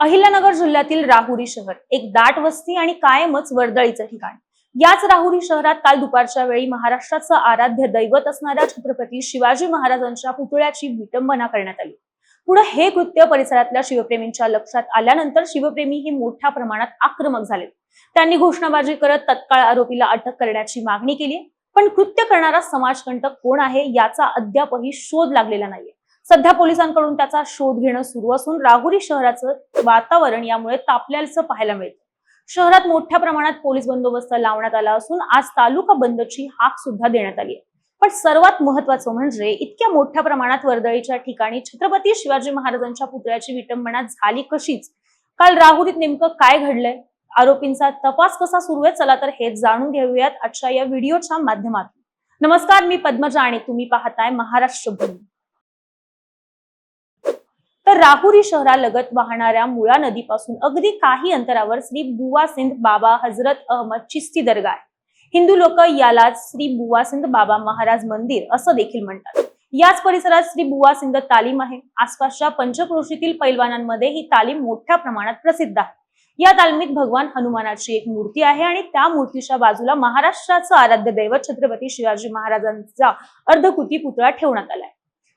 अहिल्यानगर जिल्ह्यातील राहुरी शहर. एक दाट वस्ती आणि कायमच वर्दळीचं ठिकाण. याच राहुरी शहरात काल दुपारच्या वेळी महाराष्ट्राचं आराध्य दैवत असणाऱ्या छत्रपती शिवाजी महाराजांच्या पुतळ्याची विटंबना करण्यात आली. पुढे हे कृत्य परिसरातल्या शिवप्रेमींच्या लक्षात आल्यानंतर शिवप्रेमी हे मोठ्या प्रमाणात आक्रमक झाले. त्यांनी घोषणाबाजी करत तत्काळ आरोपीला अटक करण्याची मागणी केली पण कृत्य करणारा समाजकंटक कोण आहे याचा अद्यापही शोध लागलेला नाहीये. सध्या पोलिसांकडून त्याचा शोध घेणं सुरू असून राहुरी शहराचं वातावरण यामुळे तापल्याचं पाहायला मिळतं. शहरात मोठ्या प्रमाणात पोलीस बंदोबस्त लावण्यात आला असून आज तालुका बंदची हाक सुद्धा देण्यात आली आहे. पण सर्वात महत्वाचं म्हणजे इतक्या मोठ्या प्रमाणात वर्दळीच्या ठिकाणी छत्रपती शिवाजी महाराजांच्या पुतळ्याची विटंबना झाली कशीच? काल राहुरीत नेमकं काय घडलंय? आरोपींचा तपास कसा सुरू आहे? चला तर हे जाणून घेऊयात आजच्या या व्हिडिओच्या माध्यमातून. नमस्कार मी पद्मजा आणि तुम्ही पाहताय महाराष्ट्र भूमी. तर राहुरी शहरालगत वाहणाऱ्या मुळा नदीपासून अगदी काही अंतरावर श्री बुवा सिंध बाबा हजरत अहमद चिस्ती दर्गा आहे. हिंदू लोक यालाच श्री बुवा सिंध बाबा महाराज मंदिर असं देखील म्हणतात. याच परिसरात श्री बुवा सिंध तालीम आहे. आसपासच्या पंचक्रोशीतील पैलवानांमध्ये ही तालीम मोठ्या प्रमाणात प्रसिद्ध आहे. या तालमीत भगवान हनुमानाची एक मूर्ती आहे आणि त्या मूर्तीच्या बाजूला महाराष्ट्राचं आराध्य दैवत छत्रपती शिवाजी महाराजांचा अर्धकृती पुतळा ठेवण्यात आला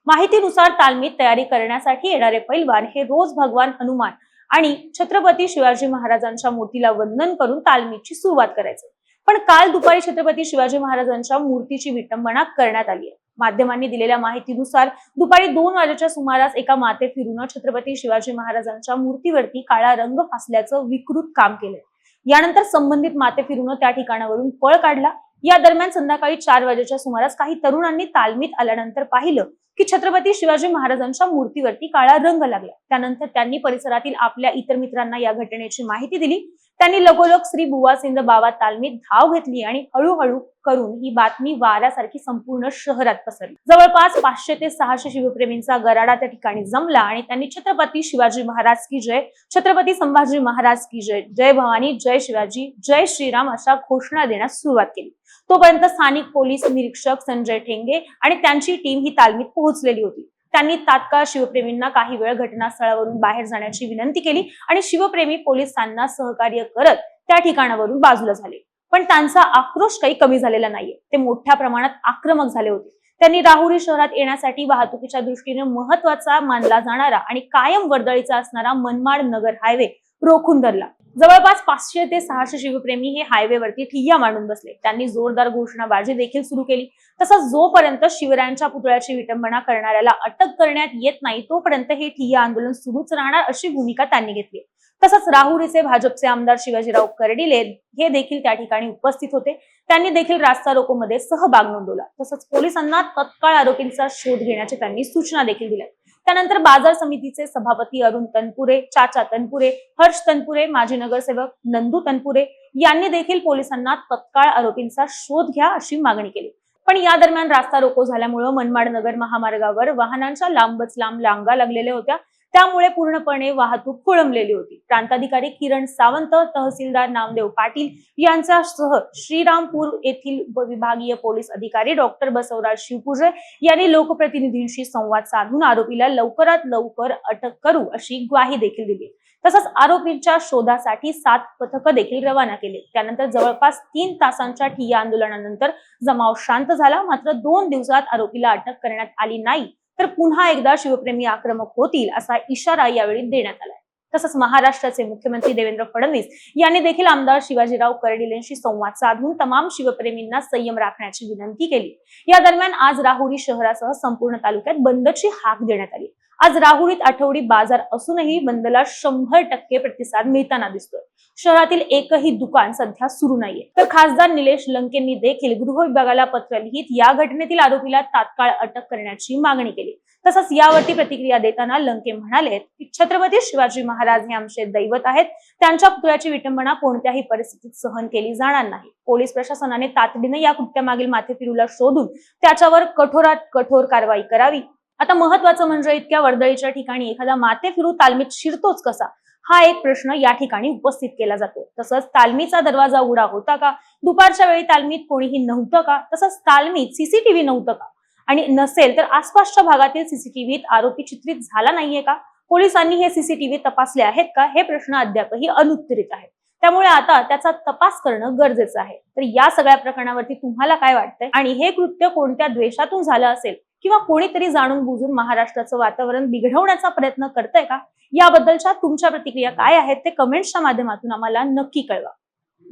माहितीनुसार तालमीत तयारी करण्यासाठी येणारे पैलवान हे रोज भगवान हनुमान आणि छत्रपती शिवाजी महाराजांच्या मूर्तीला वंदन करून तालमीची सुरुवात करायचे. पण काल दुपारी छत्रपती शिवाजी महाराजांच्या मूर्तीची विटंबना करण्यात आली आहे. माध्यमांनी दिलेल्या माहितीनुसार दुपारी दोन वाजेच्या सुमारास एका माते फिरून छत्रपती शिवाजी महाराजांच्या मूर्तीवरती काळा रंग फासल्याचं विकृत काम केलंय यानंतर संबंधित माते फिरून त्या ठिकाणावरून पळ काढला. या दरम्यान संध्याकाळी चार वाजेच्या सुमारास काही तरुणांनी तालमीत आल्यानंतर पाहिलं की छत्रपती शिवाजी महाराजांच्या मूर्तीवरती काळा रंग लागला. त्यानंतर त्यांनी परिसरातील आपल्या इतर मित्रांना या घटनेची माहिती दिली. त्यांनी लगोलग श्री बुवा सिंध बाबा तालमीत धाव घेतली आणि हळूहळू करून ही बातमी वाऱ्यासारखी संपूर्ण शहरात पसरली. जवळपास पाचशे ते सहाशे शिवप्रेमींचा गराडा त्या ठिकाणी जमला आणि त्यांनी छत्रपती शिवाजी महाराज की जय छत्रपती संभाजी महाराज की जय जय भवानी जय शिवाजी जय श्रीराम अशा घोषणा देण्यास सुरुवात केली. तोपर्यंत स्थानिक पोलीस निरीक्षक संजय ठेंगे आणि त्यांची टीम ही तालमीत पोहोचलेली होती. त्यांनी तात्काळ शिवप्रेमींना काही वेळ घटनास्थळावरून बाहेर जाण्याची विनंती केली आणि शिवप्रेमी पोलिसांना सहकार्य करत त्या ठिकाणावरून बाजूला झाले. पण त्यांचा आक्रोश काही कमी झालेला नाहीये. ते मोठ्या प्रमाणात आक्रमक झाले होते. त्यांनी राहुरी शहरात येण्यासाठी वाहतुकीच्या दृष्टीने महत्त्वाचा मानला जाणारा आणि कायम वर्दळीचा असणारा मनमाड नगर हायवे रोखून धरला. जवळपास पाचशे ते सहाशे शिवप्रेमी हे हायवेवरती ठिय्या मांडून बसले. त्यांनी जोरदार घोषणाबाजी देखील सुरू केली. तसंच जोपर्यंत शिवरायांच्या पुतळ्याची विटंबना करणाऱ्याला अटक करण्यात येत नाही तोपर्यंत हे ठिय्या आंदोलन सुरूच राहणार अशी भूमिका त्यांनी घेतली. तसंच राहुरीचे भाजपचे आमदार शिवाजीराव कर्डिले हे देखील त्या ठिकाणी उपस्थित होते. त्यांनी देखील रास्ता रोकोमध्ये सहभाग नोंदवला. तसंच पोलिसांना तत्काळ आरोपींचा शोध घेण्याची त्यांनी सूचना देखील दिल्या. त्यानंतर बाजार समितीचे सभापती अरुण तनपुरे चाचा तनपुरे हर्ष तनपुरे माजी नगरसेवक नंदू तनपुरे यांनी देखील पोलिसांना तत्काळ आरोपींचा शोध घ्या अशी मागणी केली. पण या दरम्यान रास्ता रोको झाल्यामुळे मनमाड नगर महामार्गावर वाहनांच्या लांबच लांब लांगा लागलेल्या होत्या. त्यामुळे पूर्णपणे वाहतूक खोळंबलेली होती. प्रांताधिकारी किरण सावंत तहसीलदार नामदेव पाटील यांच्यासह श्रीरामपूर येथील विभागीय पोलीस अधिकारी डॉक्टर बसवराज शिवपुजे यांनी लोकप्रतिनिधींशी संवाद साधून आरोपीला लवकरात लवकर अटक करू अशी ग्वाही देखील दिली. तसंच आरोपींच्या शोधासाठी सात पथकं देखील रवाना केले. त्यानंतर जवळपास तीन तासांच्या ठिय्या आंदोलनानंतर जमाव शांत झाला. मात्र दोन दिवसात आरोपीला अटक करण्यात आली नाही. तर पुन्हा एकदा शिवप्रेमी आक्रमक होतील असा इशारा यावेळी देण्यात आला तसंच महाराष्ट्राचे मुख्यमंत्री देवेंद्र फडणवीस यांनी देखील आमदार शिवाजीराव कर्डिलेंशी संवाद साधून तमाम शिवप्रेमींना संयम राखण्याची विनंती केली. या दरम्यान आज राहुरी शहरासह संपूर्ण तालुक्यात बंदची हाक देण्यात आली. आज राहुरीत आठवडी बाजार असूनही बंदला शंभर टक्के प्रतिसाद मिळताना दिसतोय. शहरातील एकही दुकान सध्या सुरू नाहीये. तर खासदार निलेश लंकेंनी देखील गृह विभागाला पत्र लिहित या घटनेतील आरोपीला तात्काळ अटक करण्याची मागणी केली. तसंच यावरती प्रतिक्रिया देताना लंके म्हणाले की छत्रपती शिवाजी महाराज हे आमचे दैवत आहेत. त्यांच्या पुतळ्याची विटंबना कोणत्याही परिस्थितीत सहन केली जाणार नाही. पोलीस प्रशासनाने तातडीने या कृत्यामागील माथेफिरूला शोधून त्याच्यावर कठोरात कठोर कारवाई करावी. आता महत्वाचं म्हणजे इतक्या वर्दळीच्या ठिकाणी एखादा माथेफिरू तालमीत शिरतोच कसा? हा एक प्रश्न या ठिकाणी उपस्थित केला जातो. तसंच तालमीचा दरवाजा उघडा होता का? दुपारच्या वेळी तालमीत कोणीही नव्हतं का? तसंच तालमीत सीसीटीव्ही नव्हतं का? आणि नसेल तर आसपासच्या भागातील सीसीटीव्हीत आरोपी चित्रित झाला नाहीये का? पोलिसांनी हे सीसीटीव्ही तपासले आहेत का? हे प्रश्न अद्यापही अनुत्तरित आहेत. त्यामुळे आता त्याचा तपास करणं गरजेचं आहे. तर या सगळ्या प्रकरणावरती तुम्हाला काय वाटतंय? आणि हे कृत्य कोणत्या द्वेषातून झालं असेल? किंवा कोणीतरी जाणून बुजून महाराष्ट्राचं वातावरण बिघडवण्याचा प्रयत्न करतंय का? याबद्दलच्या तुमच्या प्रतिक्रिया काय आहेत ते कमेंट्सच्या माध्यमातून आम्हाला नक्की कळवा.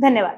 धन्यवाद.